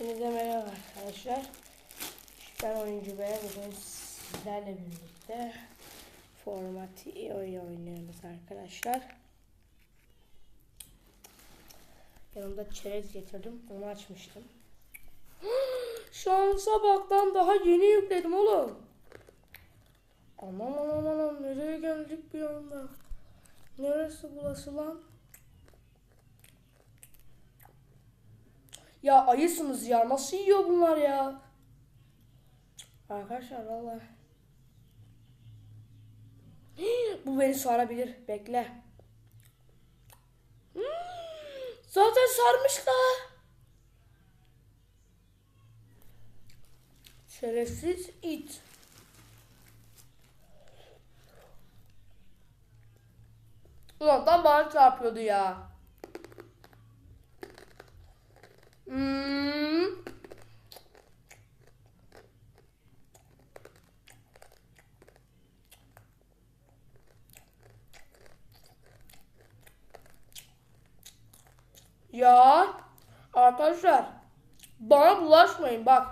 Hepinize merhaba arkadaşlar. Ben oyuncu Bey bugün sizlerle birlikte formati oyun oynuyoruz arkadaşlar. Yanımda çerez getirdim. Onu açmıştım. Şansa bak lan daha yeni yükledim oğlum. Aman aman aman nereye geldik bir anda? Neresi burası lan? Ya ayısınız ya. Nasıl yiyor bunlar ya? Arkadaşlar valla. Bu beni sarabilir. Bekle. Zaten sarmışlar. Şerefsiz it. Ulan tam bana çarpıyordu ya. Hmm. Ya arkadaşlar bana bulaşmayın bak.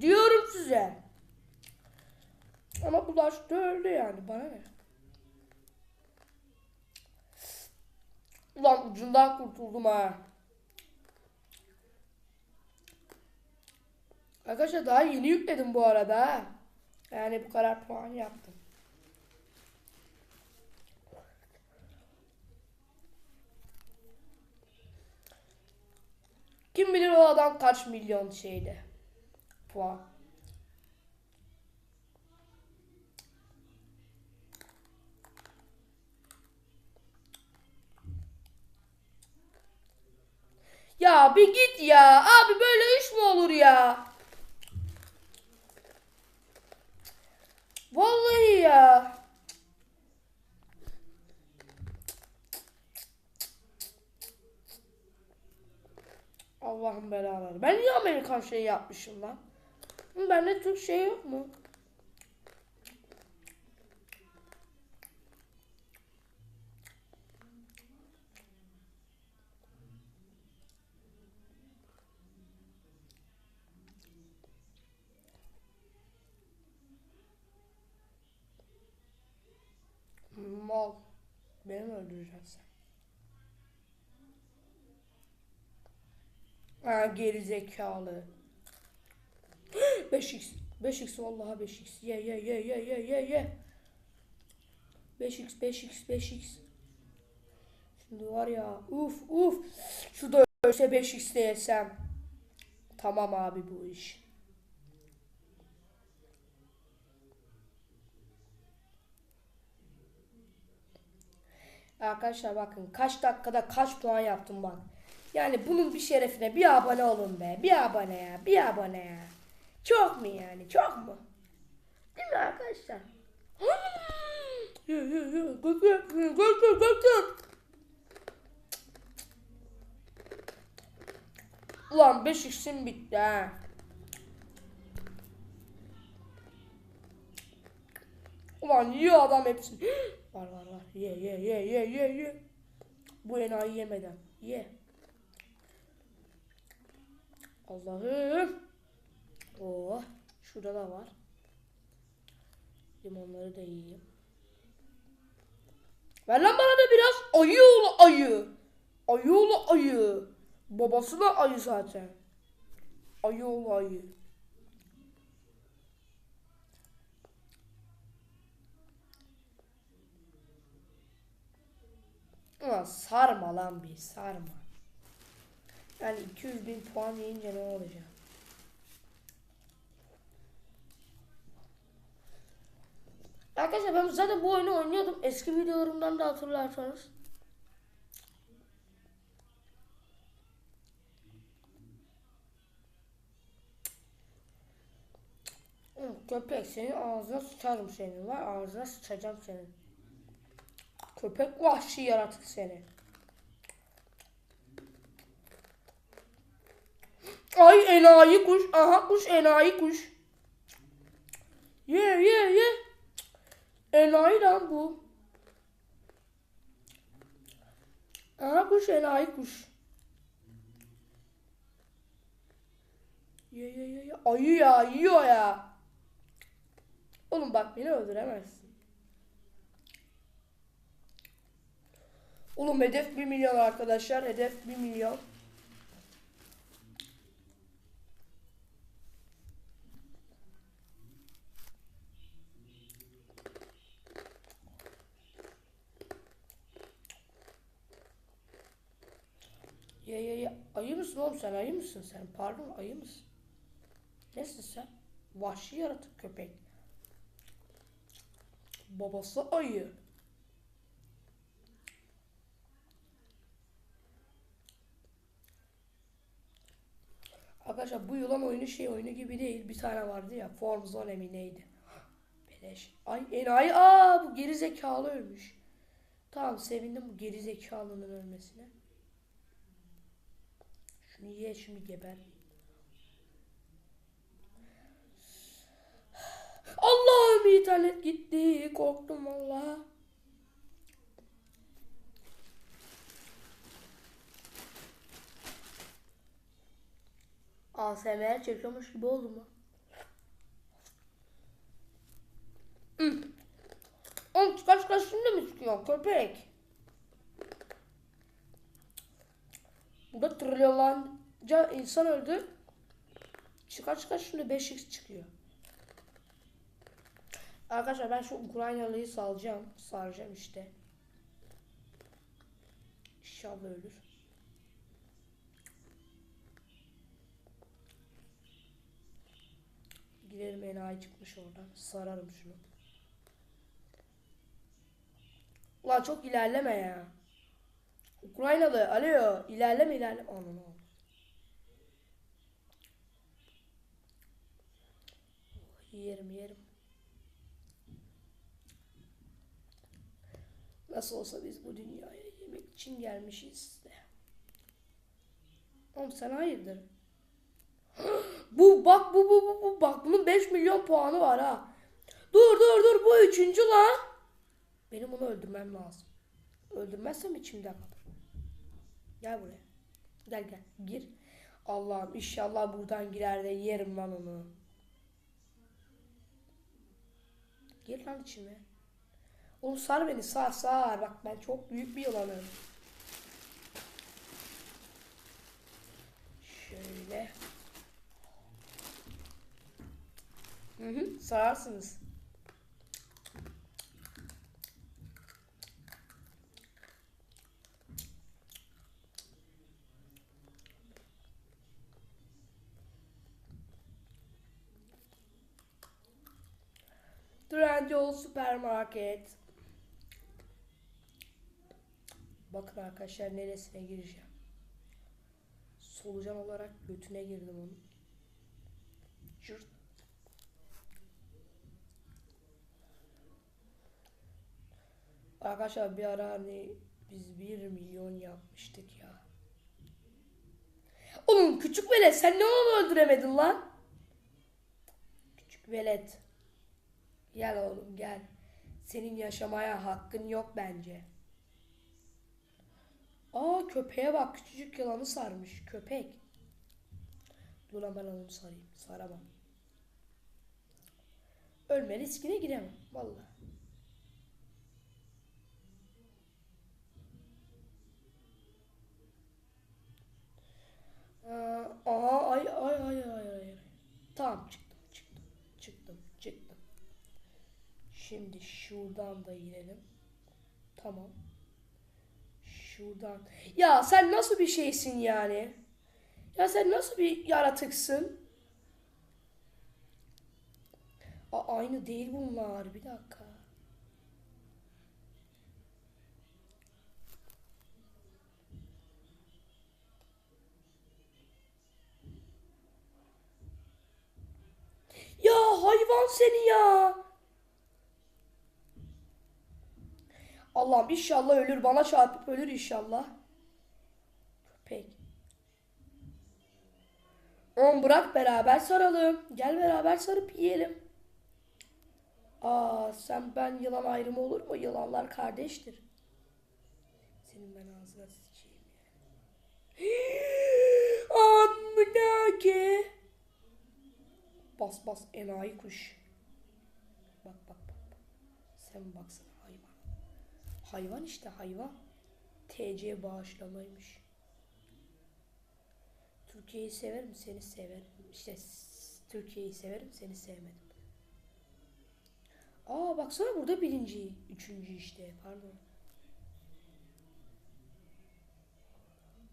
Diyorum size. Ama bulaştı öldü yani bana ne? Ulan ucundan kurtuldum ha. Arkadaşlar daha yeni yükledim bu arada. Yani bu kadar puan yaptım. Kim bilir o adam kaç milyon şeydi. Puan. Ya bir git ya. Abi böyle iş mi olur ya? Vallahi ya. Allah'ım belaları. Ben niye Amerikan şeyi yapmışım lan? Hı, Bende Türk şey yok mu? Öldüreceksin? Ha geri zekalı. 5x. 5x vallahi 5x. Ye ye ye ye ye ye ye. 5x 5x 5x. Şimdi var ya uf uf. Şurada ölse 5x de yesem. Tamam abi bu iş. Arkadaşlar bakın kaç dakikada kaç puan yaptım bak. Yani bunun bir şerefine bir abone olun be. Bir abone ya. Bir abone ya. Çok mu yani? Çok mu? Değil mi arkadaşlar? Götür, götür. Ulan 5 x'im bitti ha. Ulan yiyor adam hepsini. Var var var. Ye ye ye ye ye ye. Bu enayi yemeden. Ye. Allah'ım. Oh. Şurada da var. Limonları da yiyeyim. Ver lan bana da biraz ayı oğlu ayı. Ayı oğlu ayı. Babası da ayı zaten. Ayı oğlu ayı. Ulan sarma lan bir sarma. Yani 200 bin puan yiyince ne olacak? Arkadaşlar ben zaten bu oyunu oynuyordum. Eski videolarımdan da hatırlarsanız. Köpek senin ağzına sıçarım senin var. Ağzına sıçacağım senin. Köpek vahşi yaratık seni. Ay enayi kuş. Aha kuş enayi kuş. Ye ye ye. Enayi lan bu. Aha kuş enayi kuş. Ye ye ye. Ayı ya yiyor ya. Oğlum bak beni öldüremezsin. Oğlum hedef 1 milyon arkadaşlar. Hedef 1 milyon. Ye ye ye. Ayı mısın oğlum sen? Ayı mısın sen? Pardon ayı mısın? Nesin sen? Vahşi yaratık köpek. Babası ayı. Arkadaşlar bu yılan oyunu şey oyunu gibi değil. Bir tane vardı ya. Form Zone mi neydi? Beleş. Ay enayi. Aa bu geri zekalı ölmüş. Tamam sevindim bu geri zekalının ölmesine. Şunu ye şunu geber. Allah'ım internet gitti. Korktum valla. ASMR çekiyormuş gibi oldu mu? Hı. Oğlum kaç kaç şimdi mi çıkıyor köpek? Burada trilyonlarca insan öldü. Çıkar çıkar şimdi 5x çıkıyor. Arkadaşlar ben şu Ukraynalıyı salacağım. Saracağım işte. İnşallah ölür. Gidelim enayi çıkmış oradan. Sararım şunu. Ulan çok ilerleme ya. Ukraynalı alo ilerleme ilerleme. Aman aman. Yerim yerim. Nasıl olsa biz bu dünyaya yemek için gelmişiz de. Oğlum sen hayırdır? Bu bak bu bu bu bu bak bunun 5 milyon puanı var ha. Dur dur dur bu üçüncü lan. Benim onu öldürmem lazım. Öldürmezsem içimde kalır. Gel buraya. Gel gel gir. Allah'ım inşallah buradan girer de yerim lan onu. Gir lan içime. Oğlum sar beni sar sar. Bak ben çok büyük bir yılanım. Sararsınız. Trendyol süpermarket. Bakın arkadaşlar neresine gireceğim. Solucan olarak götüne girdim onun. Cırt. Arkadaşlar bir ara hani biz 1 milyon yapmıştık ya. Oğlum küçük velet sen ne onu öldüremedin lan? Küçük velet. Gel oğlum gel. Senin yaşamaya hakkın yok bence. Aa köpeğe bak küçücük yılanı sarmış köpek. Dur ben onu sarayım. Saramam. Ölme riskine giremem. Vallahi. Aa, Aha ay ay ay ay ay. Tamam çıktım çıktım çıktım çıktım. Şimdi şuradan da inelim. Tamam. Şuradan. Ya sen nasıl bir şeysin yani? Ya sen nasıl bir yaratıksın? Aa, aynı değil bunlar. Bir dakika. Ya hayvan seni ya. Allah'ım inşallah ölür. Bana çarpıp ölür inşallah. Köpek. Oğlum bırak beraber saralım. Gel beraber sarıp yiyelim. Aa sen ben yılan ayrımı olur mu? Yılanlar kardeştir. Senin ben ağzına sıçayım ya. Amına ki. Bas bas enayi kuş. Bak bak bak. Sen baksana hayvan. Hayvan işte hayvan. TC bağışlamaymış. Türkiye'yi severim seni severim. İşte Türkiye'yi severim seni sevmedim. Aa baksana burada birinci, üçüncü işte pardon.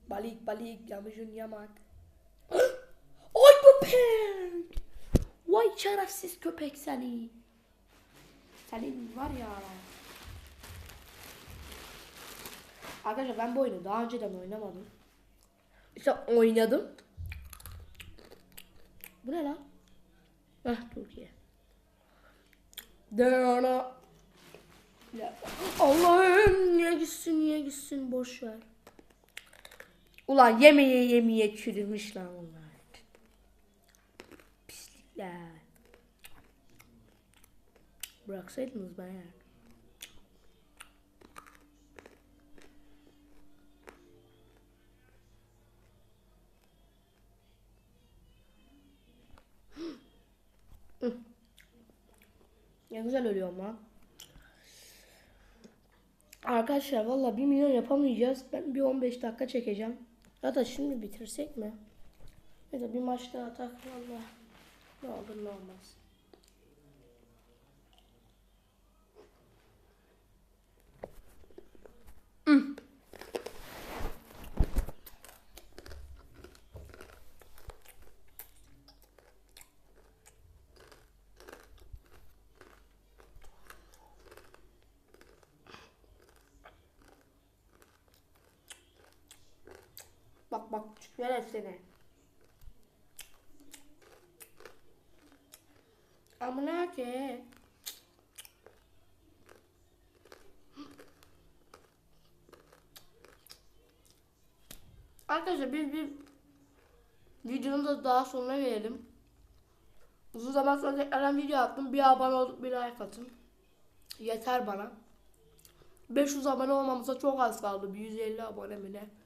Balik balik yamucun yamak. Ay köpek! Vay şerefsiz köpek seni. Senin var ya. Arkadaşlar ben bu oyunu daha önceden oynamadım. İşte oynadım. Bu ne lan? Heh Türkiye. Dana. Allah'ım niye gitsin niye gitsin boş ver. Ulan yemeye yemeye çürümüş lan onlar. Pislikler. Bıraksaydınız ben yer. Ne güzel ölüyorum lan. Arkadaşlar valla 1 milyon yapamayacağız. Ben bir 15 dakika çekeceğim. Da şimdi bitirsek mi? Ya da bir maç daha atak valla. Ne olur ne olmaz. Hmm. Bak ver seni. Amına ki. Arkadaşlar biz bir videonun da daha sonuna gelelim. Uzun zaman sonra tekrardan video attım. Bir abone olup bir like atın. Yeter bana. 500 abone olmamıza çok az kaldı. Bir 150 abone mi ne?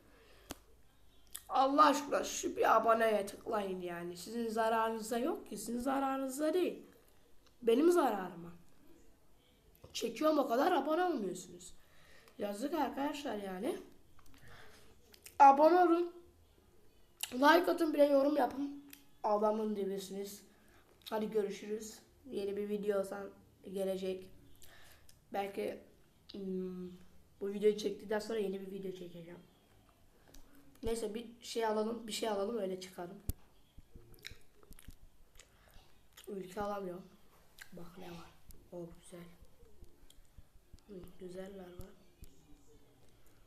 Allah aşkına şu bir aboneye tıklayın yani. Sizin zararınıza yok ki. Sizin zararınıza değil. Benim zararıma. Çekiyorum o kadar abone olmuyorsunuz. Yazık arkadaşlar yani. Abone olun. Like atın bir de yorum yapın. Adamın dibisiniz. Hadi görüşürüz. Yeni bir video gelecek. Belki hmm, bu videoyu çektikten sonra yeni bir video çekeceğim. Neyse bir şey alalım, bir şey alalım öyle çıkalım. Ülke alamıyorum. Bak ne var. O güzel. Hı, güzeller var.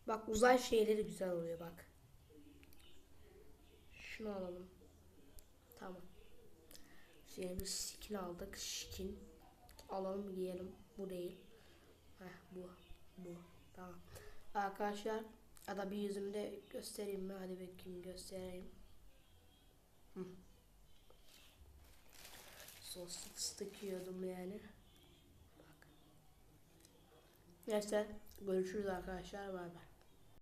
Bak uzay şeyleri güzel oluyor bak. Şunu alalım. Tamam. Şimdi bir skin aldık. Skin. Alalım giyelim. Bu değil. Heh, bu. Bu. Tamam. Arkadaşlar ya da bir yüzümde göstereyim mi? Hadi bakayım göstereyim. Hı. Sos sık yiyordum yani. Bak. Neyse görüşürüz arkadaşlar. Bay bay.